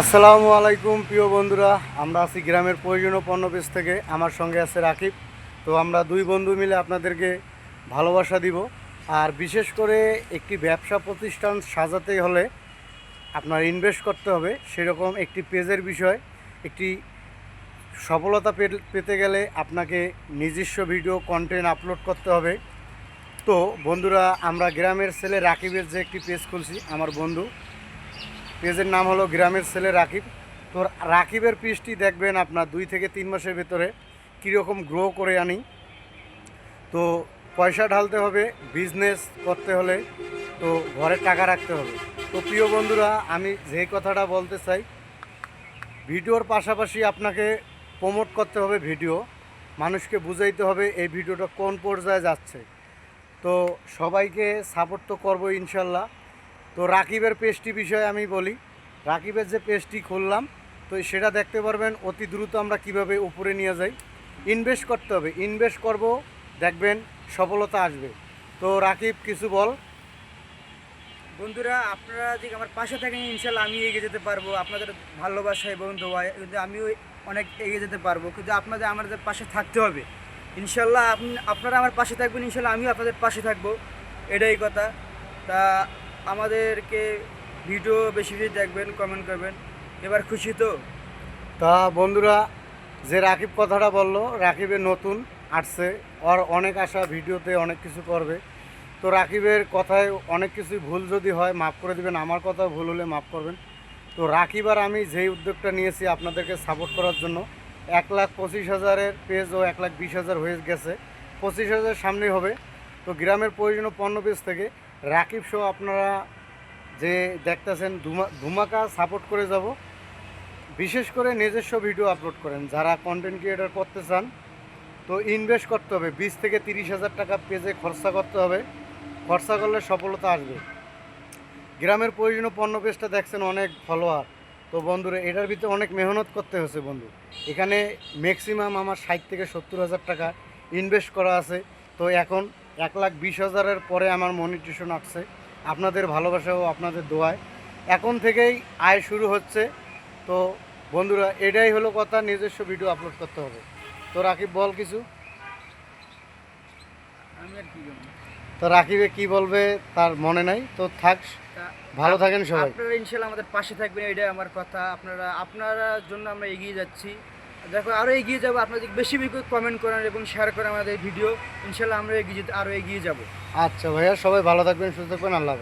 আসসালামু আলাইকুম, প্রিয় বন্ধুরা। আমরা আছি গ্রামের প্রয়োজনীয় পণ্য পেজ থেকে। আমার সঙ্গে আছে রাকিব। তো আমরা দুই বন্ধু মিলে আপনাদেরকে ভালোবাসা দিব। আর বিশেষ করে একটি ব্যবসা প্রতিষ্ঠান সাজাতে হলে আপনার ইনভেস্ট করতে হবে। সেরকম একটি পেজের বিষয়, একটি সফলতা পেতে গেলে আপনাকে নিজস্ব ভিডিও কন্টেন্ট আপলোড করতে হবে। তো বন্ধুরা, আমরা গ্রামের ছেলে রাকিবের যে একটি পেজ খুলছি, আমার বন্ধু। পেজের নাম হলো গ্রামের ছেলে রাকিব। তো রাকিবের পিসটি দেখবেন আপনার দুই থেকে তিন মাসের ভেতরে কীরকম গ্রো করে আনি। তো পয়সা ঢালতে হবে বিজনেস করতে হলে, তো ঘরে টাকা রাখতে হবে। তো প্রিয় বন্ধুরা, আমি যে কথাটা বলতে চাই, ভিডিওর পাশাপাশি আপনাকে প্রমোট করতে হবে ভিডিও মানুষকে বুঝাইতে হবে এই ভিডিওটা কোন পর্যায়ে যাচ্ছে। তো সবাইকে সাপোর্ট তো করব ইনশাল্লাহ। তো রাকিবের পেজটি বিষয়ে আমি বলি। রাকিবের যে পেজটি খুললাম, তো সেটা দেখতে পারবেন অতি দ্রুত আমরা কীভাবে উপরে নিয়ে যাই। ইনভেস্ট করতে হবে। ইনভেস্ট করব, দেখবেন সফলতা আসবে। তো রাকিব, কিছু বল। বন্ধুরা, আপনারা যদি আমার পাশে থাকেন ইনশাল্লাহ আমি এগিয়ে যেতে পারব। আপনাদের ভালোবাসা এবং দোয়ায় কিন্তু আমিও অনেক এগিয়ে যেতে পারব। কিন্তু আপনাদের আমাদের পাশে থাকতে হবে ইনশাল্লাহ আপনি, আপনারা আমার পাশে থাকবেন ইনশাল্লাহ আমিও আপনাদের পাশে থাকব। এটাই কথা। তা আমাদেরকে ভিডিও বেশি বেশি দেখবেন কমেন্ট করবেন। এবার খুশি তো? তা বন্ধুরা, যে রাকিব কথাটা বলল রাকিবের নতুন আসছে, ওর অনেক আশা, ভিডিওতে অনেক কিছু করবে। তো রাকিবের কথায় অনেক কিছুই ভুল যদি হয়, মাফ করে দিবেন। আমার কথা ভুল হলে মাফ করবেন। তো রাকিব আর আমি যেই উদ্যোগটা নিয়েছি আপনাদেরকে সাপোর্ট করার জন্য, এক লাখ পঁচিশ হাজারের পেজ ও এক লাখ বিশ হাজার হয়ে গেছে। পঁচিশ হাজার সামনেই হবে। তো গ্রামের প্রয়োজনীয় পণ্য পেজ থেকে রাকিব শো আপনারা যে দেখতেছেন ধুমা ধুমাকা সাপোর্ট করে যাব। বিশেষ করে নিজস্ব ভিডিও আপলোড করেন, যারা কন্টেন্ট ক্রিয়েটর করতে চান, তো ইনভেস্ট করতে হবে। বিশ থেকে তিরিশ হাজার টাকা পেজে খরচা করতে হবে। খরচা করলে সফলতা আসবে। গ্রামের প্রয়োজনীয় পণ্য পেজটা দেখছেন, অনেক ফলোয়ার তো বন্ধুরা, এটার ভিতরে অনেক মেহনত করতে হয়েছে বন্ধু। এখানে ম্যাক্সিমাম আমার ষাট থেকে সত্তর হাজার টাকা ইনভেস্ট করা আছে। তো এখন এক লাখ বিশ হাজারের পরে আমার মনিটেশন আসছে। আপনাদের ভালোবাসা ও আপনাদের দোয়ায়। এখন থেকেই আয় শুরু হচ্ছে। তো বন্ধুরা এটাই হলো কথা। নিজস্ব ভিডিও আপলোড করতে হবে। তো রাকিব বল কিছু? তো রাকিবে কি বলবে তার মনে নাই। তো থাক ভালো থাকেন সবাই। আপনারা ইনশাল্লাহ আমাদের পাশে থাকবেন এটাই আমার কথা। আপনারা আপনারা জন্য আমরা এগিয়ে যাচ্ছি। দেখো আরও এগিয়ে যাব। আপনাদের বেশি বেশি কমেন্ট করেন এবং শেয়ার করেন আমাদের ভিডিও ইনশাল্লাহ আমরা এগিয়ে যেতে আরও এগিয়ে যাব। আচ্ছা ভাইয়া, সবাই ভালো থাকবেন, সুস্থ থাকবেন, আল্লাহ